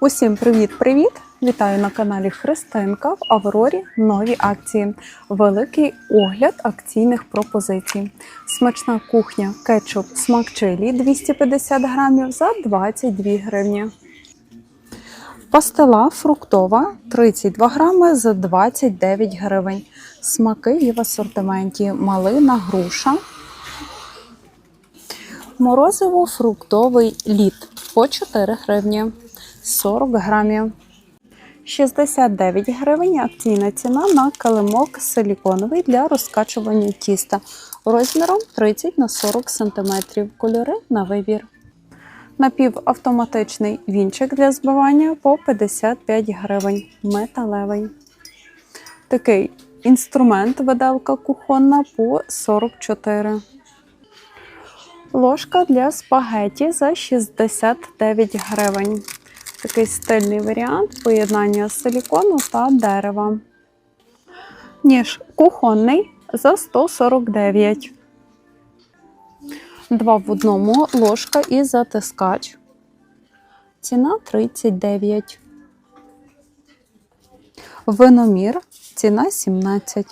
Усім привіт-привіт! Вітаю на каналі Христинка в Аврорі нові акції. Великий огляд акційних пропозицій. Смачна кухня, кетчуп, смак чилі 250 грамів за 22 гривні. Пастила фруктова 32 грами за 29 гривень. Смаки є в асортименті малина, груша. Морозиво фруктовий лід по 4 гривні 40 грамів. 69 гривень акційна ціна на килимок силіконовий для розкачування тіста розміром 30 на 40 см. Кольори на вибір. Напівавтоматичний вінчик для збивання по 55 гривень. Металевий. Такий інструмент виделка кухонна по 44. Ложка для спагеті за 69 гривень. Такий стильний варіант поєднання силікону та дерева. Ніж кухонний за 149. Два в одному ложка і затискач. Ціна 39. Виномір. Ціна 17.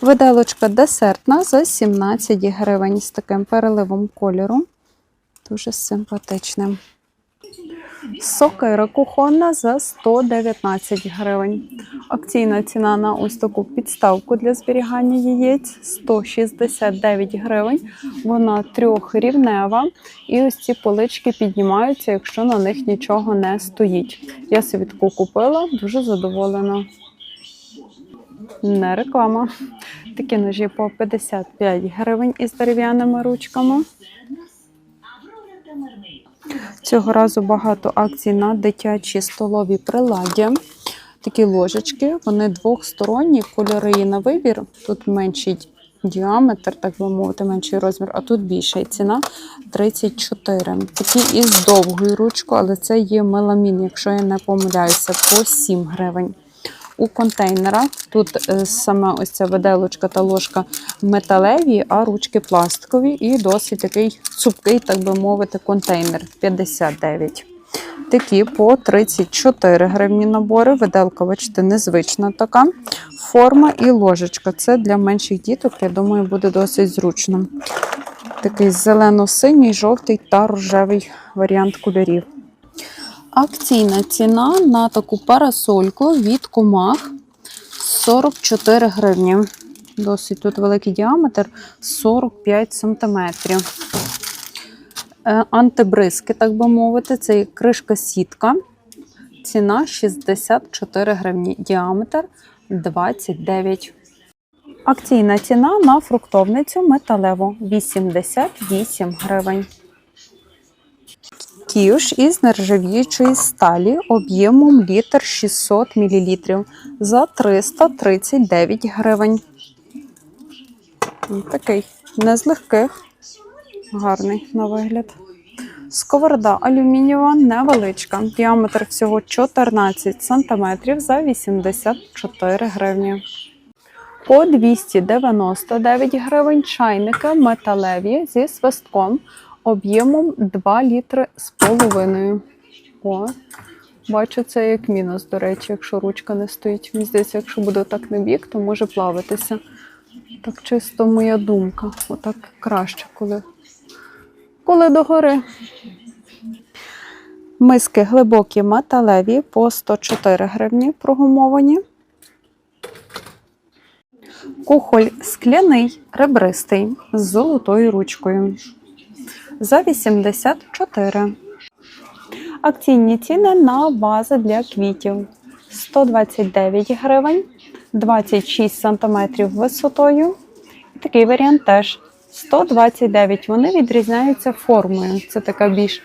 Виделочка десертна за 17 гривень з таким переливом кольору. Дуже симпатичним. Сокира кухонна за 119 гривень. Акційна ціна на ось таку підставку для зберігання яєць 169 гривень. Вона трьохрівнева. І ось ці полички піднімаються, якщо на них нічого не стоїть. Я собі купила, дуже задоволена. Не реклама. Такі ножі по 55 гривень із дерев'яними ручками. Цього разу багато акцій на дитячі столові приладдя. Такі ложечки, вони двохсторонні, кольори є на вибір. Тут менший діаметр, так би мовити, менший розмір, а тут більша. Ціна 34. Такі із довгою ручкою, але це є меламін, якщо я не помиляюся, по 7 гривень. У контейнерах тут е, саме ось ця виделочка та ложка металеві, а ручки пластикові і досить такий цупкий, так би мовити, контейнер 59. Такі по 34 гривні набори. Виделка, бачите, незвична така форма і ложечка. Це для менших діток, я думаю, буде досить зручно. Такий зелено-синій, жовтий та рожевий варіант кольорів. Акційна ціна на таку парасольку від комах 44 гривні. Досить тут великий діаметр 45 см. Антибризки, так би мовити, це кришка сітка. Ціна 64 гривні. Діаметр 29. Акційна ціна на фруктовницю металеву 88 гривень. Кіш із нержавіючої сталі об'ємом літр 600 мл за 339 гривень. Такий не з легких, гарний на вигляд. Сковорода алюмінієва невеличка. Діаметр всього 14 см за 84 гривні. По 299 гривень чайники металеві зі свистком об'ємом 2 літри з половиною. О, бачу, це як мінус, до речі, якщо ручка не стоїть. Мені здається, якщо буде так на бік, то може плавитися. Так чисто моя думка. Отак краще, коли, коли догори. Миски глибокі металеві по 104 гривні прогумовані. Кухоль скляний, ребристий з золотою ручкою за 84. Акційні ціни на вази для квітів 129 гривень, 26 см висотою. Такий варіант теж 129. Вони відрізняються формою. Це така більш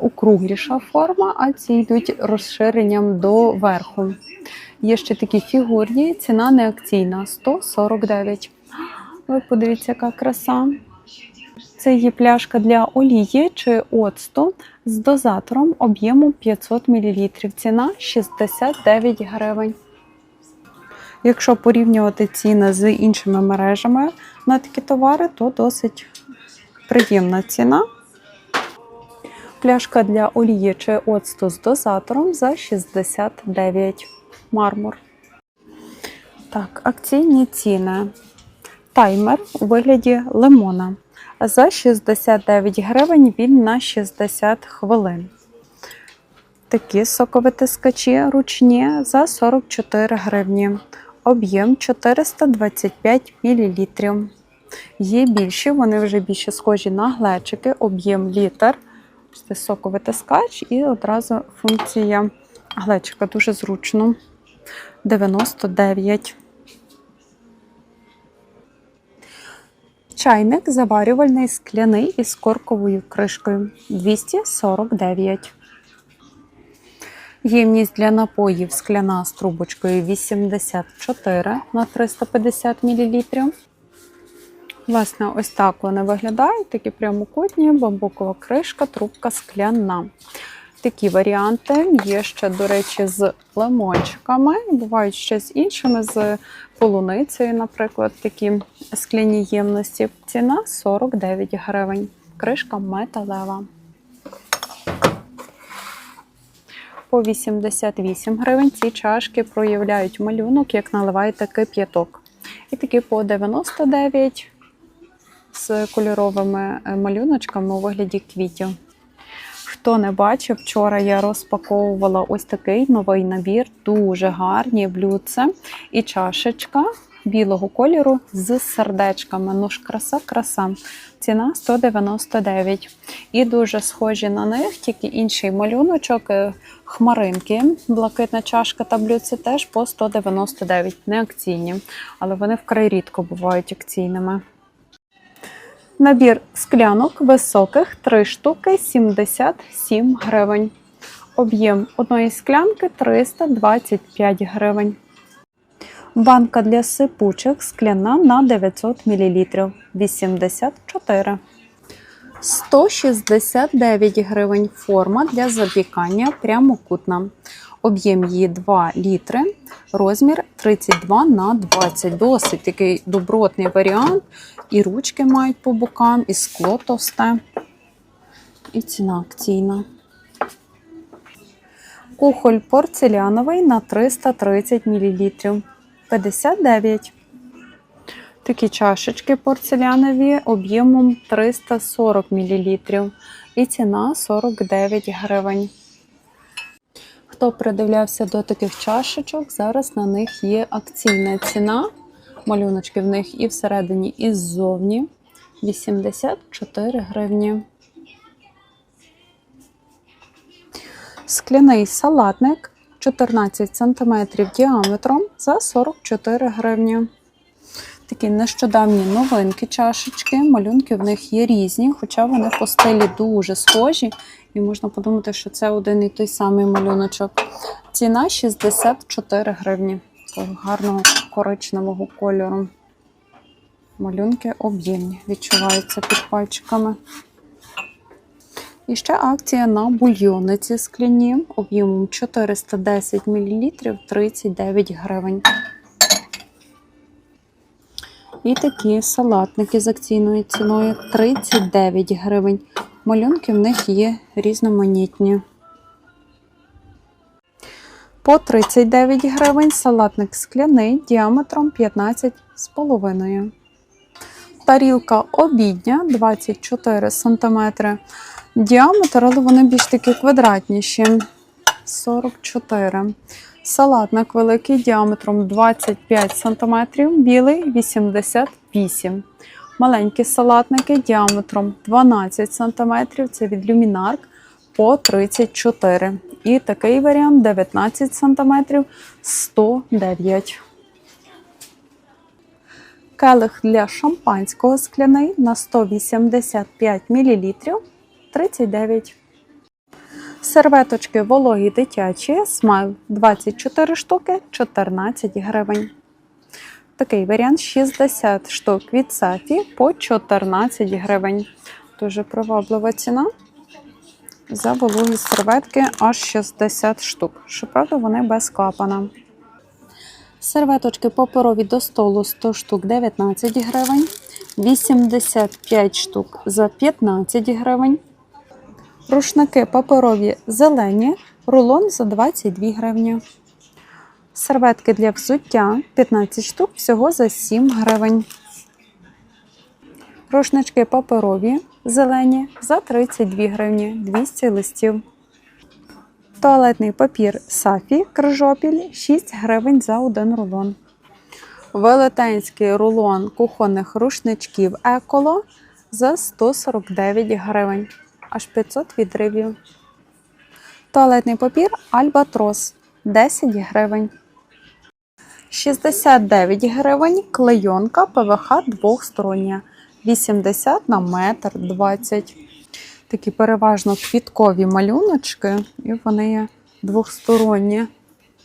округліша форма, а ці йдуть розширенням до верху. Є ще такі фігурні, ціна не акційна 149. Ви подивіться, яка краса. Це є пляшка для олії чи оцту з дозатором об'ємом 500 мл. Ціна 69 гривень. Якщо порівнювати ціни з іншими мережами на такі товари, то досить приємна ціна. Пляшка для олії чи оцту з дозатором за 69 мармур. Так, акційні ціни. Таймер у вигляді лимона. За 69 гривень він на 60 хвилин. Такі соковитискачі ручні за 44 гривні. Об'єм 425 мл. Є більші, вони вже більше схожі на глечики, об'єм літр. Це соковитискач і одразу функція глечика дуже зручно. 99. Чайник заварювальний скляний із корковою кришкою 249. Ємність для напоїв скляна з трубочкою 84 на 350 мл. Власне, ось так вони виглядають, такі прямокутні, бамбукова кришка, трубка скляна. Такі варіанти є ще, до речі, з лимончиками. Бувають ще з іншими, з полуницею, наприклад, такі скляні ємності. Ціна 49 гривень. Кришка металева. По 88 гривень ці чашки проявляють малюнок, як наливаєте кип'яток. І такі по 99 з кольоровими е, малюночками у вигляді квітів. Хто не бачив, вчора я розпаковувала ось такий новий набір, дуже гарні блюдце і чашечка білого кольору з сердечками. Ну ж краса, краса. Ціна 199. І дуже схожі на них, тільки інший малюночок, е, хмаринки, блакитна чашка та блюдце теж по 199, не акційні, але вони вкрай рідко бувають акційними. Набір склянок високих 3 штуки 77 гривень. Об'єм одної склянки 325 гривень. Банка для сипучих скляна на 900 мл 84. 169 гривень форма для запікання прямокутна. Об'єм її 2 літри, розмір 32 на 20. Досить такий добротний варіант. І ручки мають по бокам, і скло товсте. І ціна акційна. Кухоль порцеляновий на 330 мл. 59. Такі чашечки порцелянові об'ємом 340 мл. І ціна 49 гривень. Хто придивлявся до таких чашечок, зараз на них є акційна ціна. Малюночки в них і всередині, і ззовні. 84 гривні. Скляний салатник 14 см діаметром за 44 гривні. Такі нещодавні новинки чашечки. Малюнки в них є різні, хоча вони по стилі дуже схожі. І можна подумати, що це один і той самий малюночок. Ціна 64 гривні. Гарного коричневого кольору. Малюнки об'ємні, відчуваються під пальчиками. І ще акція на бульйониці скляні об'ємом 410 мл 39 гривень. І такі салатники з акційною ціною 39 гривень. Малюнки в них є різноманітні. По 39 гривень салатник скляний діаметром 15,5. Тарілка обідня 24 см. Діаметр, але вони більш такі квадратніші. 44. Салатник великий діаметром 25 см, білий 88 Маленькі салатники діаметром 12 см, це від люмінарк по 34 І такий варіант 19 см 109 Келих для шампанського скляний на 185 мл 39 Серветочки вологі дитячі, смайл 24 штуки 14 гривень. Такий варіант 60 штук від Сафі по 14 гривень. Дуже приваблива ціна. За вологі серветки аж 60 штук. Щоправда, вони без клапана. Серветочки паперові до столу 100 штук 19 гривень. 85 штук за 15 гривень. Рушники паперові зелені, рулон за 22 гривні. Серветки для взуття 15 штук всього за 7 гривень. Рушнички паперові зелені за 32 гривні 200 листів. Туалетний папір Сафі Крижопіль 6 гривень за один рулон. Велетенський рулон кухонних рушничків Еколо за 149 гривень, аж 500 відривів. Туалетний папір Альбатрос 10 гривень. 69 гривень клейонка ПВХ двохстороння. 80 на метр 20. Такі переважно квіткові малюночки, і вони є двохсторонні.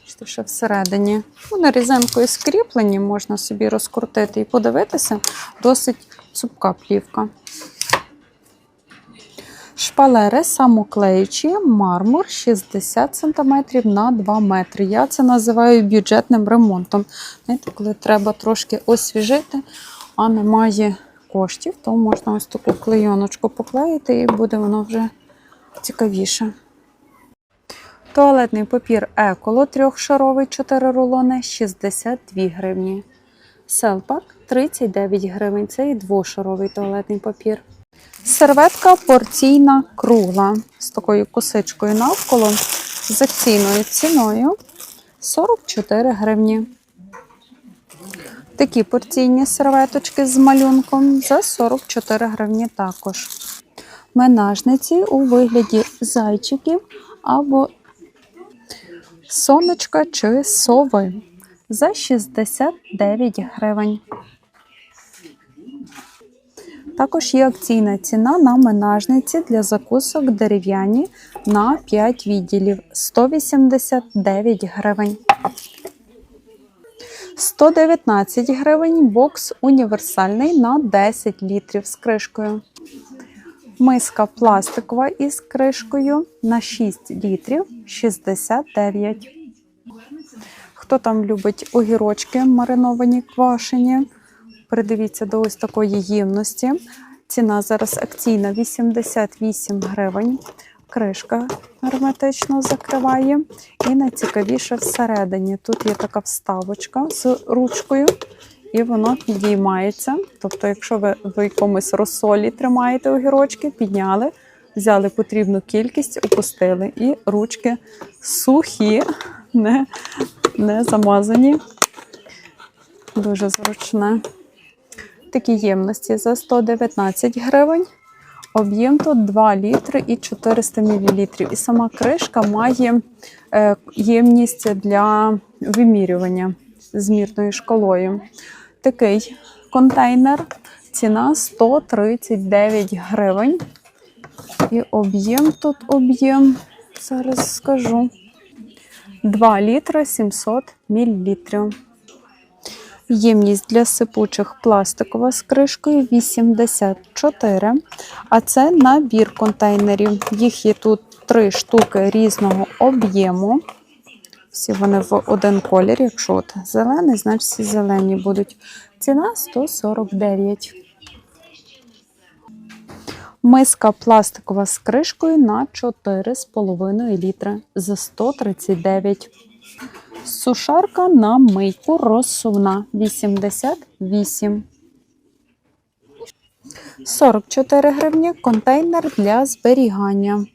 Бачите, ще всередині. Вони різинкою скріплені, можна собі розкрутити і подивитися. Досить цупка плівка. Шпалери самоклеючі, мармур 60 см на 2 метри. Я це називаю бюджетним ремонтом. Знаєте, коли треба трошки освіжити, а немає коштів, то можна ось таку клейоночку поклеїти і буде воно вже цікавіше. Туалетний папір Еколо трьохшаровий 4 рулони 62 гривні. Селпак 39 гривень. Це і двошаровий туалетний папір. Серветка порційна кругла з такою косичкою навколо з акційною ціною 44 гривні. Такі порційні серветочки з малюнком за 44 гривні також. Менажниці у вигляді зайчиків або сонечка чи сови за 69 гривень. Також є акційна ціна на менажниці для закусок дерев'яні на 5 відділів 189 гривень. 119 гривень бокс універсальний на 10 літрів з кришкою. Миска пластикова із кришкою на 6 літрів 69. Хто там любить огірочки мариновані, квашені, придивіться до ось такої ємності. Ціна зараз акційна 88 гривень. Кришка герметично закриває. І найцікавіше всередині. Тут є така вставочка з ручкою, і воно підіймається. Тобто, якщо ви в якомусь розсолі тримаєте огірочки, підняли, взяли потрібну кількість, опустили. І ручки сухі, не, не замазані. Дуже зручне. Такі ємності за 119 гривень. Об'єм тут 2 літри і 400 мл. І сама кришка має е, ємність для вимірювання з мірною шкалою. Такий контейнер, ціна 139 гривень. І об'єм тут об'єм, зараз скажу, 2 літри 700 мл. Ємність для сипучих пластикова з кришкою 84. А це набір контейнерів. Їх є тут три штуки різного об'єму. Всі вони в один колір. Якщо от зелений, значить всі зелені будуть. Ціна 149. Миска пластикова з кришкою на 4,5 літри за 139. Сушарка на мийку розсувна 88. 44 гривні контейнер для зберігання.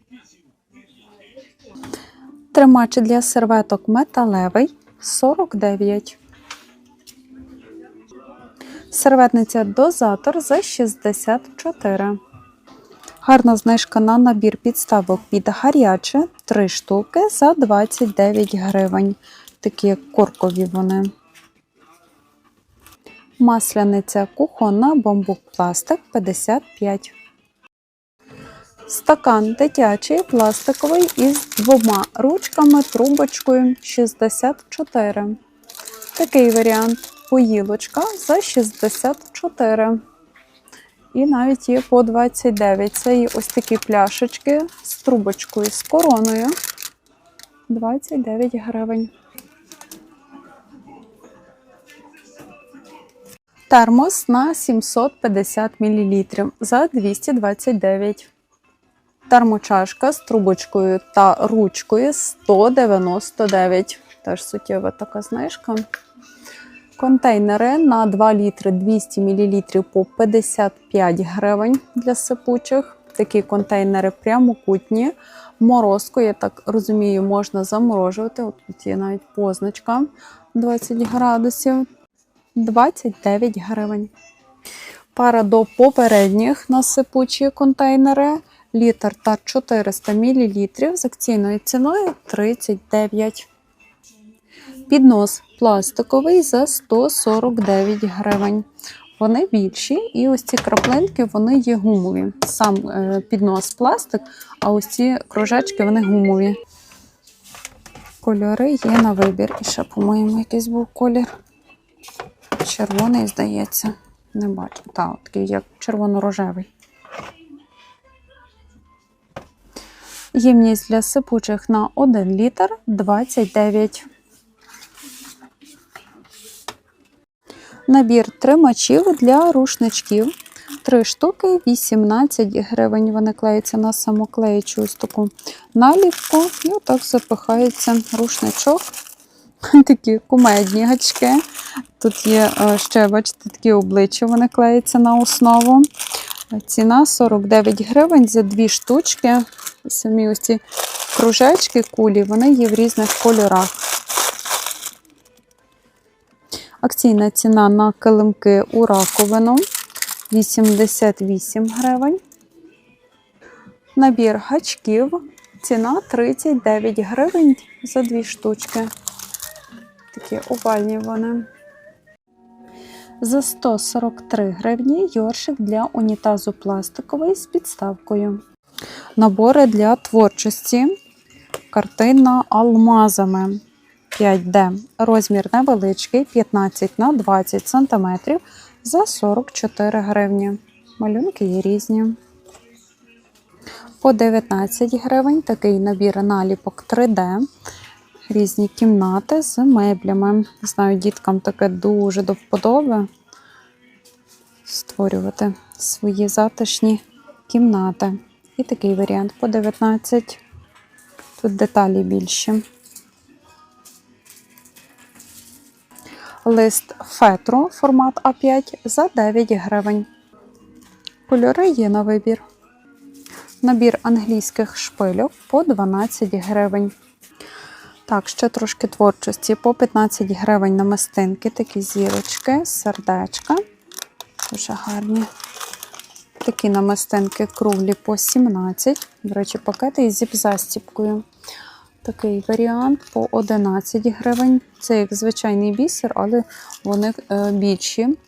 Тримач для серветок металевий 49. Серветниця дозатор за 64. Гарна знижка на набір підставок під гаряче 3 штуки за 29 гривень. Такі коркові вони. Масляниця кухонна, бамбук пластик 55. Стакан дитячий пластиковий із двома ручками, трубочкою 64. Такий варіант поїлочка за 64. І навіть є по 29. Це є ось такі пляшечки з трубочкою, з короною. 29 гривень. Термос на 750 мл за 229. Термочашка з трубочкою та ручкою 199. Теж суттєва така знижка. Контейнери на 2 літри 200 мл по 55 гривень для сипучих. Такі контейнери прямокутні. Морозку, я так розумію, можна заморожувати. От тут є навіть позначка 20 градусів. 29 гривень. Пара до попередніх на сипучі контейнери. Літр та 400 мл з акційною ціною 39. Піднос пластиковий за 149 гривень. Вони більші, і ось ці краплинки вони є гумові. Сам е, піднос пластик, а ось ці кружечки вони гумові. Кольори є на вибір. І ще, по-моєму, якийсь був колір. Червоний, здається. Не бачу. Так, такий як червоно-рожевий. Ємність для сипучих на 1 літр 29. Набір тримачів для рушничків. Три штуки 18 гривень. Вони клеються на самоклеючу ось наліпку. І отак запихається рушничок. Такі кумедні гачки. Тут є е, ще, бачите, такі обличчя, вони клеються на основу. Ціна 49 гривень за дві штучки. Самі ось ці кружечки, кулі, вони є в різних кольорах. Акційна ціна на килимки у раковину 88 гривень. Набір гачків. Ціна 39 гривень за дві штучки. Такі овальні вони. За 143 гривні йоршик для унітазу пластиковий з підставкою. Набори для творчості. Картина алмазами 5D. Розмір невеличкий 15 на 20 см за 44 гривні. Малюнки є різні. По 19 гривень такий набір наліпок 3D. Різні кімнати з меблями. Знаю, діткам таке дуже до вподоби створювати свої затишні кімнати. І такий варіант по 19. Тут деталі більші. Лист фетру формат А5 за 9 гривень. Кольори є на вибір. Набір англійських шпильок по 12 гривень. Так, ще трошки творчості. По 15 гривень намистинки, такі зірочки, сердечка. Дуже гарні. Такі намистинки круглі по 17. До речі, пакети із зіп-застіпкою. Такий варіант по 11 гривень. Це як звичайний бісер, але вони е, більші.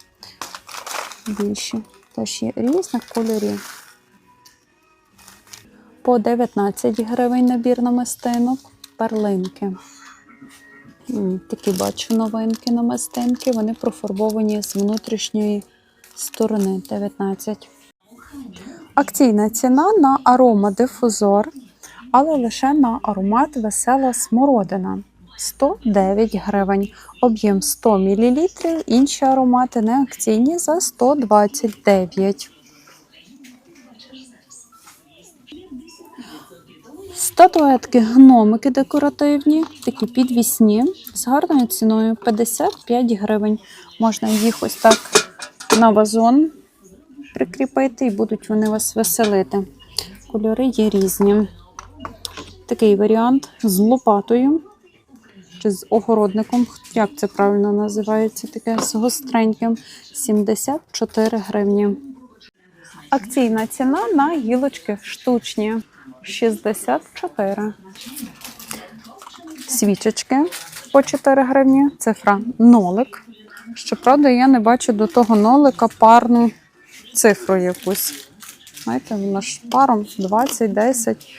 Більші. Теж є різних кольорів. По 19 гривень набір намистинок. Перлинки. Такі бачу новинки намистинки. Вони профарбовані з внутрішньої сторони 19. Акційна ціна на аромадифузор, але лише на аромат весела смородина 109 гривень. Об'єм 100 мл. Інші аромати не акційні за 129. Статуетки гномики декоративні, такі підвісні, з гарною ціною 55 гривень. Можна їх ось так на вазон прикріпити і будуть вони вас веселити. Кольори є різні. Такий варіант з лопатою чи з огородником. Як це правильно називається? Таке з гостреньким 74 гривні. Акційна ціна на гілочки штучні 64. Свічечки по 4 гривні. Цифра нолик. Щоправда, я не бачу до того нолика парну цифру якусь. Знаєте, вона ж паром 20, 10.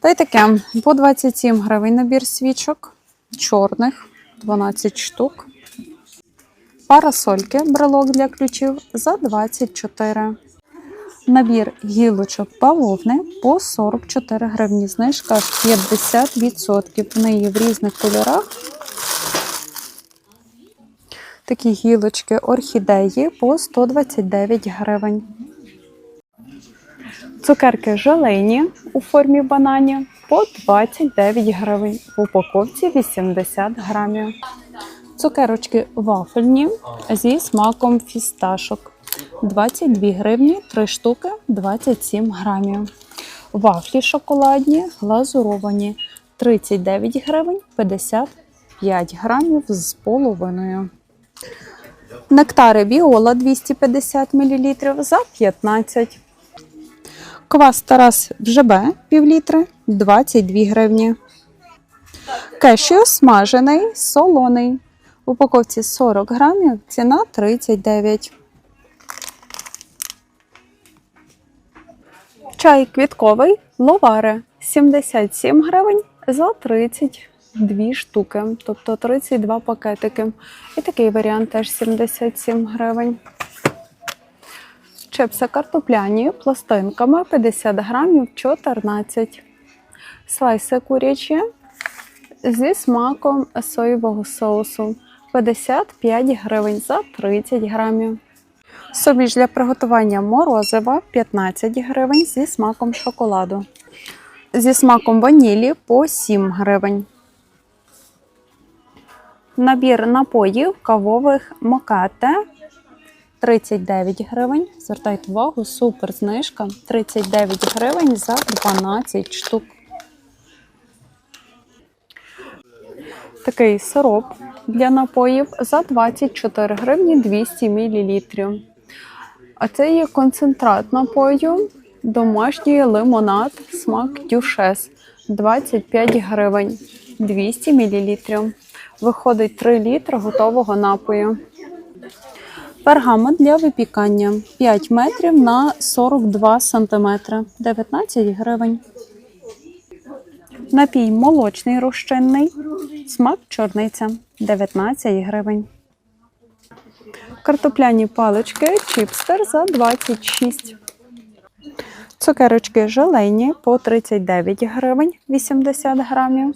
Та й таке. По 27 гривень набір свічок. Чорних 12 штук. Парасольки, брелок для ключів за 24. Набір гілочок бавовни по 44 гривні. Знижка 50%. Вони є в різних кольорах. Такі гілочки орхідеї по 129 гривень. Цукерки желейні у формі бананів по 29 гривень. В упаковці 80 грамів. Цукерочки вафельні зі смаком фісташок. 22 гривні, 3 штуки, 27 грамів. Вафлі шоколадні, глазуровані 39 гривень, 55 грамів з половиною. Нектари Віола 250 мл за 15. Квас Тарас в ЖБ пів літри 22 гривні. Кешіо смажений, солоний. В упаковці 40 грамів, ціна 39. Чай квітковий ловаре 77 гривень за 32 штуки, тобто 32 пакетики. І такий варіант теж 77 гривень. Чипси картопляні пластинками 50 грамів 14. Слайси курячі зі смаком соєвого соусу 55 гривень за 30 грамів. Суміш для приготування морозива 15 гривень зі смаком шоколаду. Зі смаком ванілі по 7 гривень. Набір напоїв кавових мокате 39 гривень. Звертайте увагу, супер знижка 39 гривень за 12 штук. Такий сироп для напоїв за 24 гривні 200 мл. А це є концентрат напою, домашній лимонад, смак дюшес 25 гривень 200 мл. Виходить 3 літри готового напою. Пергамент для випікання 5 метрів на 42 сантиметри 19 гривень. Напій молочний розчинний, смак чорниця 19 гривень. Картопляні палички чіпстер за 26. Цукерочки желейні по 39 гривень 80 грамів.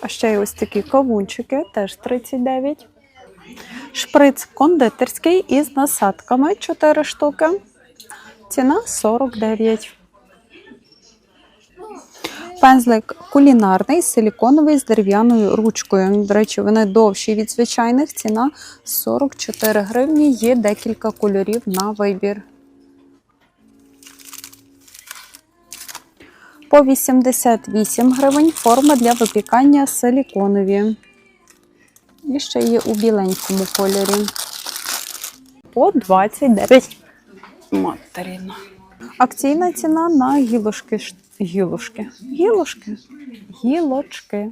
А ще й ось такі кавунчики теж 39. Шприц кондитерський із насадками 4 штуки. Ціна 49. Пензлик кулінарний, силіконовий з дерев'яною ручкою. До речі, вони довші від звичайних. Ціна 44 гривні. Є декілька кольорів на вибір. По 88 гривень форма для випікання силіконові. І ще є у біленькому кольорі. По 29 материна. Акційна ціна на гілошки. Гілошки. Гілошки. Гілочки.